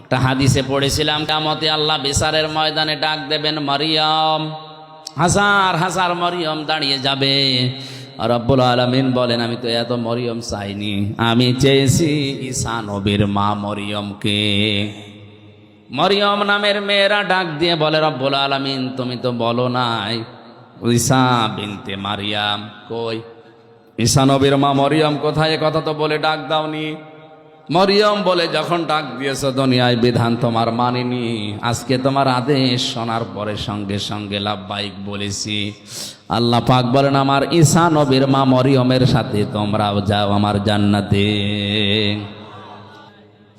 একটা হাদিসে পড়েছিলাম, কামতে আল্লাহ বিচারের ময়দানে ডাক দেবেন, মরিয়ম, হাজার হাজার মরিয়ম দাঁড়িয়ে যাবে। রব্বুল আলমিন বলেন, আমি তো এত মরিয়ম চাইনি, আমি চেয়েছি ঈসা নবীর মা মরিয়মকে। মরিয়ম নামের মেয়েরা ডাক দিয়ে বলে, রব্বুল আলমিন, তুমি তো বলো নাই, ঈসা বিনতে মারিয়াম কই? ঈসা নবীর মা মরিয়ম কোথায়? কথা তো বলে ডাক দাওনি। মরিয়ম বলে, যখন ডাক দিয়েছ দুনিয়ায় বিধান তোমার মানিনি, আজকে তোমার আদেশ শোনার পরে সঙ্গে সঙ্গে লাভবাহিক বলেছি। আল্লাহ পাক বলেন, আমার ঈসা নবীর মা মরিয়মের সাথে তোমরাও যাও আমার জান্নাতে।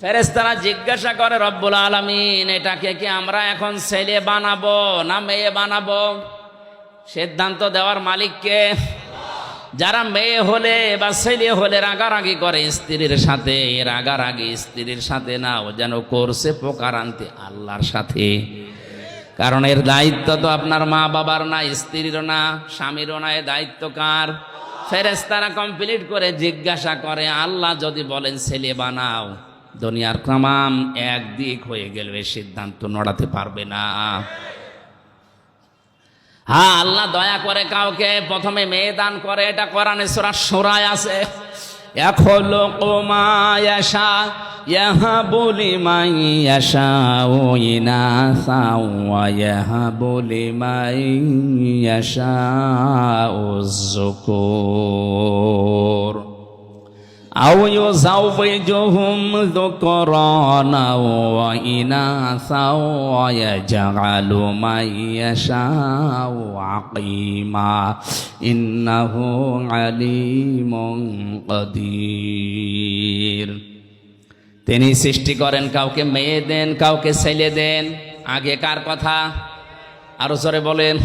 ফেরেস্তারা জিজ্ঞাসা করে, রব্বুল আলমিন এটাকে কি আমরা এখন ছেলে বানাবো না মেয়ে বানাবো? সিদ্ধান্ত দেওয়ার মালিককে যারা মেয়ে হলে বা ছেলে হলে রাগারাগি করে স্ত্রীর সাথে, রাগারাগি স্ত্রীর সাথে না, ও যেন করছে পোকার আনতে আল্লাহর সাথে। কারণ এর দায়িত্ব তো আপনার মা বাবার না স্ত্রীরও না, স্বামীরও না, এ দায়িত্ব কার? ফেরেস্তারা কমপ্লিট করে জিজ্ঞাসা করে, আল্লাহ যদি বলেন ছেলে বানাও, দুনিয়ার তামাম একদিক হয়ে গেল সিদ্ধান্ত নড়াতে পারবে না। হ্যাঁ আল্লাহ দয়া করে কাউকে প্রথমে মেয়ে দান করে, এটা কোরআনে সোরা সোরায় আছে। লিমান ইয়াশাউ যুকুর أو يزوجهم ذكرانا وإناثا ويجعل من يشاء عقيما إنه عليم قدير তিনি সৃষ্টি করেন কাউকে মেয়ে দেন কাউকে ছেলে দেন আগেকার কথা আরো জোরে বলেন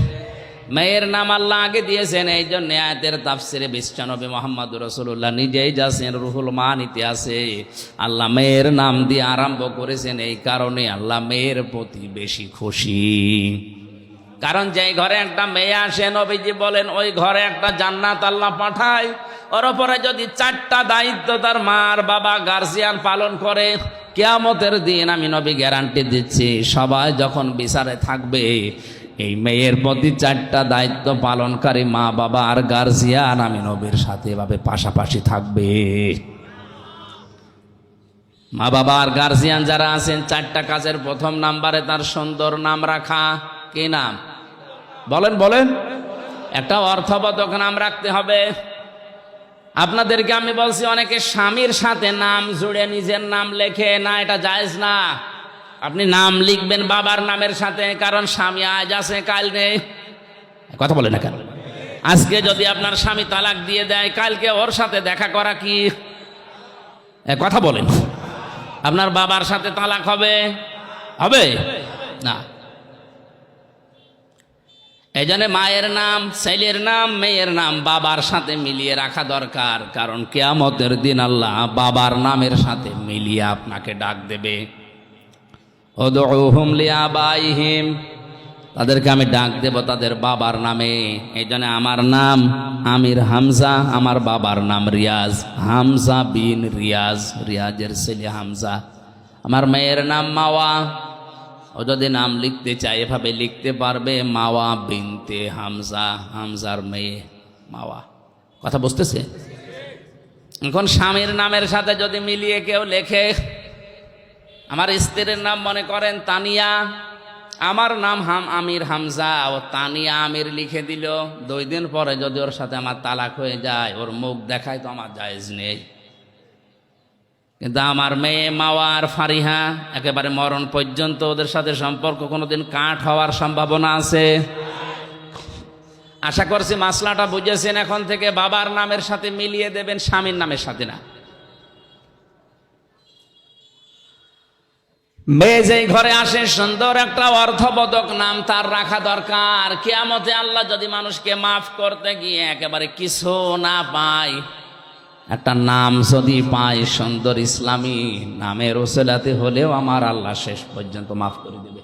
মেয়ের নাম আল্লাহ আগে দিয়েছেন, এই জন্য আয়াতের তাফসিরে বিশ্বনবী মোহাম্মদ রসুল্লাহ নিজেই যাচ্ছেন, রুহুল মানিতে আছে আল্লাহ মেয়ের নাম দিয়ে আরম্ভ করেছেন, এই কারণে আল্লাহ মেয়ের প্রতি বেশি খুশি। কারণ যেই ঘরে একটা মেয়ে আসে, নবীজি বলেন, ওই ঘরে একটা জান্নাত আল্লাহ পাঠায়। ওর ওপরে যদি চারটা দায়িত্ব তার মার বাবা গার্জিয়ান পালন করে, কেয়ামতের দিন আমি নবী গ্যারান্টি দিচ্ছি, সবাই যখন বিচারে থাকবে এই মেয়ের প্রতি চারটা দায়িত্ব পালনকারী মা বাবা আর গার্জিয়ান, আমি নবীর সাথে এভাবে পাশাপাশি থাকবে। মা বাবা আর গার্জিয়ান যারা আছেন, চারটা কাজের প্রথম নাম্বারে তার সুন্দর নাম রাখা। কি নাম? বলেন বলেন। একটা অর্থবোধক নাম রাখতে হবে। আপনাদেরকে আমি বলছি, অনেকে স্বামীর সাথে নাম জুড়ে নিজের নাম লেখে, না, এটা জায়েজ না। আপনি নাম লিখবেন বাবার নামের সাথে, কারণ স্বামী আজ আছে, কাল নেই। কথা বলে না কেন? আজকে যদি আপনার স্বামী তালাক দিয়ে দেয়, কালকে ওর সাথে দেখা করা কি? কথা বলেন। আপনার বাবার সাথে তালাক হবে? হবে? না। এই জন্য মায়ের নাম, ছেলের নাম, মেয়ের নাম বাবার সাথে মিলিয়ে রাখা দরকার, কারণ কেয়ামতের দিন আল্লাহ বাবার নামের সাথে মিলিয়ে আপনাকে ডাক দেবে। ওদুহুম লিয়াবাইহিম তাদেরকে আমি ডাক দেব তাদের বাবার নামে। এই জন্য আমার নাম আমির হামজা, আমার বাবার নাম রিয়াজ। হামজা বিন রিয়াজ, রিয়াজের ছেলে হামজা। আমার মেয়ের নাম মাওয়া। ও যদি নাম লিখতে চায়, এভাবে লিখতে পারবে, মাওয়া বিনতে হামজা, হামজার মেয়ে মাওয়া। কথা বুঝতেছে? এখন স্বামীর নামের সাথে যদি মিলিয়ে কেউ লেখে আমার স্ত্রীর নাম মনে করেন তানিয়া। আমার নাম হাম আমির হামজা ও তানিয়া আমির লিখে দিল। দুই দিন পরে যদি ওর সাথে আমার তালাক হয়ে যায়, ওর মুখ দেখায় তো আমার জায়েজ নেই। কিন্তু আমার মেয়ে মাওয়ার ফারিহা একেবারে মরণ পর্যন্ত ওদের সাথে সম্পর্ক কোনোদিন কাঠ হওয়ার সম্ভাবনা আছে। আশা করছি মাসলাটা বুঝেছেন, এখন থেকে বাবার নামের সাথে মিলিয়ে দেবেন, স্বামীর নামের সাথে না। মেয়ে যেই ঘরে আসে, সুন্দর একটা অর্থবোধক নাম তার রাখা দরকার। কেয়ামতে আল্লাহ যদি মানুষকে মাফ করতে গিয়ে একেবারে কিছু না পায়, একটা নাম যদি পায় সুন্দর ইসলামী নামের ওসেলাতে হলেও আমার আল্লাহ শেষ পর্যন্ত মাফ করে দেবে।